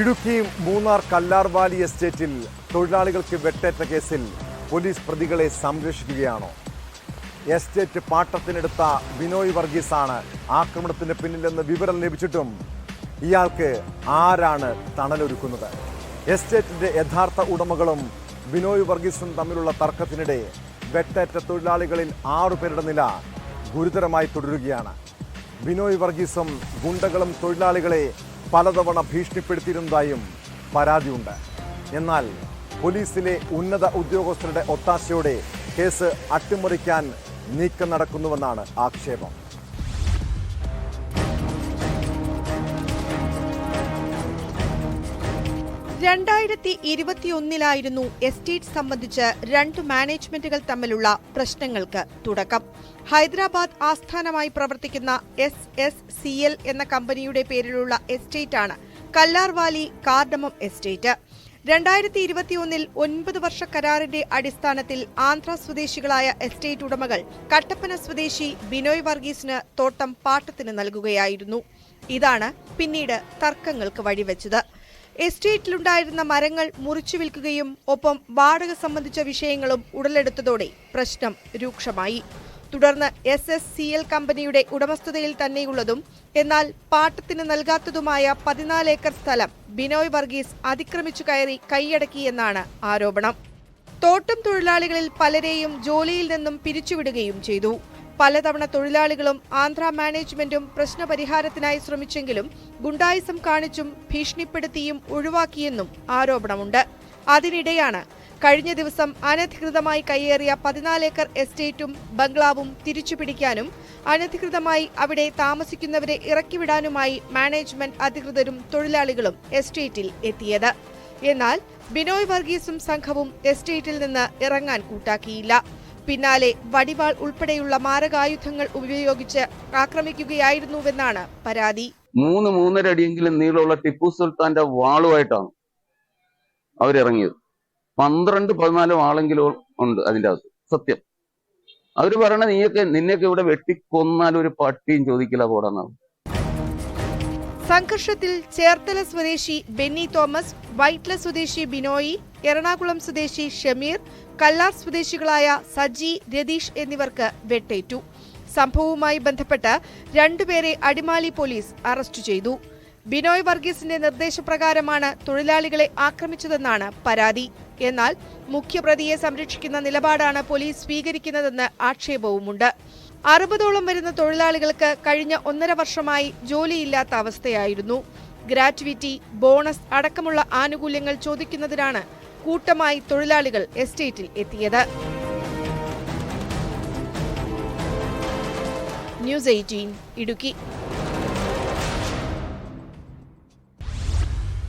ഇടുക്കി മൂന്നാർ കല്ലാർവാലി എസ്റ്റേറ്റിൽ തൊഴിലാളികൾക്ക് വെട്ടേറ്റ കേസിൽ പോലീസ് പ്രതികളെ സംരക്ഷിക്കുകയാണോ? എസ്റ്റേറ്റ് പാട്ടത്തിനെടുത്ത ബിനോയ് വർഗീസാണ് ആക്രമണത്തിന് പിന്നിലെന്ന് വിവരം ലഭിച്ചിട്ടും ഇയാൾക്ക് ആരാണ് തണലൊരുക്കുന്നത്? എസ്റ്റേറ്റിന്റെ യഥാർത്ഥ ഉടമകളും ബിനോയ് വർഗീസും തമ്മിലുള്ള തർക്കത്തിനിടെ വെട്ടേറ്റ തൊഴിലാളികളിൽ ആറുപേരുടെ നില ഗുരുതരമായി തുടരുകയാണ്. ബിനോയ് വർഗീസും ഗുണ്ടകളും തൊഴിലാളികളെ പലതവണ ഭീഷണിപ്പെടുത്തിയിരുന്നതായും പരാതിയുണ്ട്. എന്നാൽ പോലീസിലെ ഉന്നത ഉദ്യോഗസ്ഥരുടെ ഒത്താശയോടെ കേസ് അട്ടിമറിക്കാൻ നീക്കം നടക്കുന്നുവെന്നാണ് ആക്ഷേപം. രണ്ടായിരത്തി ഇരുപത്തിയൊന്നിലായിരുന്നു എസ്റ്റേറ്റ് സംബന്ധിച്ച് രണ്ട് മാനേജ്മെന്റുകൾ തമ്മിലുള്ള പ്രശ്നങ്ങൾക്ക് തുടക്കം. ഹൈദരാബാദ് ആസ്ഥാനമായി പ്രവർത്തിക്കുന്ന എസ് എസ് സി എൽ എന്ന കമ്പനിയുടെ പേരിലുള്ള എസ്റ്റേറ്റാണ് കല്ലാർവാലി കാർഡമം എസ്റ്റേറ്റ്. രണ്ടായിരത്തി ഇരുപത്തിയൊന്നിൽ ഒൻപത് വർഷ കരാറിന്റെ അടിസ്ഥാനത്തിൽ ആന്ധ്ര സ്വദേശികളായ എസ്റ്റേറ്റ് ഉടമകൾ കട്ടപ്പന സ്വദേശി ബിനോയ് വർഗീസിന് തോട്ടം പാട്ടത്തിന് നൽകുകയായിരുന്നു. ഇതാണ് പിന്നീട് തർക്കങ്ങൾക്ക് വഴിവെച്ചത്. എസ്റ്റേറ്റിലുണ്ടായിരുന്ന മരങ്ങൾ മുറിച്ചു വിൽക്കുകയും ഒപ്പം വാടക സംബന്ധിച്ച വിഷയങ്ങളും ഉടലെടുത്തതോടെ പ്രശ്നം രൂക്ഷമായി. തുടർന്ന് എസ് എസ് സി എൽ കമ്പനിയുടെ ഉടമസ്ഥതയിൽ തന്നെയുള്ളതും എന്നാൽ പാട്ടത്തിന് നൽകാത്തതുമായ പതിനാല് ഏക്കർ സ്ഥലം ബിനോയ് വർഗീസ് അതിക്രമിച്ചു കയറി കൈയടക്കിയെന്നാണ് ആരോപണം. തോട്ടം തൊഴിലാളികളിൽ പലരെയും ജോലിയിൽ നിന്നും പിരിച്ചുവിടുകയും ചെയ്തു. പലതവണ തൊഴിലാളികളും ആന്ധ്ര മാനേജ്മെന്റും പ്രശ്നപരിഹാരത്തിനായി ശ്രമിച്ചെങ്കിലും ഗുണ്ടായിസം കാണിച്ചും ഭീഷണിപ്പെടുത്തിയും ഒഴിവാക്കിയെന്നും ആരോപണമുണ്ട്. അതിനിടെയാണ് കഴിഞ്ഞ ദിവസം അനധികൃതമായി കയ്യേറിയ പതിനാലേക്കർ എസ്റ്റേറ്റും ബംഗ്ലാവും തിരിച്ചുപിടിക്കാനും അനധികൃതമായി അവിടെ താമസിക്കുന്നവരെ ഇറക്കിവിടാനുമായി മാനേജ്മെന്റ് അധികൃതരും തൊഴിലാളികളും എസ്റ്റേറ്റിൽ എത്തിയത്. എന്നാൽ ബിനോയ് വർഗീസും സംഘവും എസ്റ്റേറ്റിൽ നിന്ന് ഇറങ്ങാൻ കൂട്ടാക്കിയില്ല. പിന്നാലെ വടിവാൾ ഉൾപ്പെടെയുള്ള മാരകായുധങ്ങൾ ഉപയോഗിച്ച് ആക്രമിക്കുകയായിരുന്നുവെന്നാണ് പരാതി. മൂന്ന് മൂന്നര അടിയെങ്കിലും നീളമുള്ള ടിപ്പു സുൽത്താന്റെ വാളുമായിട്ടാണ് അവരിറങ്ങിയത്. പന്ത്രണ്ട് പതിനാല് ആളെങ്കിലും ഉണ്ട് അതിന്റെ അകത്ത്. സത്യം. അവർ പറയണ നീയൊക്കെ നിന്നെയൊക്കെ ഇവിടെ വെട്ടിക്കൊന്നാൽ ഒരു പട്ടിയും ചോദിക്കില്ല പോടാന്നാണ് സംഘർഷത്തിൽ ചേർത്തല സ്വദേശി ബെന്നി തോമസ് വൈറ്റ്ല സ്വദേശി ബിനോയി എറണാകുളം സ്വദേശി ഷമീർ കല്ലാർ സ്വദേശികളായ സജി രതീഷ് എന്നിവർക്ക് വെട്ടേറ്റു. സംഭവവുമായി ബന്ധപ്പെട്ട് രണ്ടുപേരെ അടിമാലി പോലീസ് അറസ്റ്റ് ചെയ്തു. ബിനോയ് വർഗീസിന്റെ നിർദ്ദേശപ്രകാരമാണ് തൊഴിലാളികളെ ആക്രമിച്ചതെന്നാണ് പരാതി. എന്നാൽ മുഖ്യപ്രതിയെ സംരക്ഷിക്കുന്ന നിലപാടാണ് പോലീസ് സ്വീകരിക്കുന്നതെന്ന് ആക്ഷേപവുമുണ്ട്. അറുപതോളം വരുന്ന തൊഴിലാളികൾക്ക് കഴിഞ്ഞ ഒന്നര വർഷമായി ജോലിയില്ലാത്ത അവസ്ഥയായിരുന്നു. ഗ്രാറ്റുവിറ്റി ബോണസ് അടക്കമുള്ള ആനുകൂല്യങ്ങൾ ചോദിക്കുന്നതിനാണ് കൂട്ടമായി തൊഴിലാളികൾ എസ്റ്റേറ്റിൽ എത്തിയത്. News eighteen Idukki.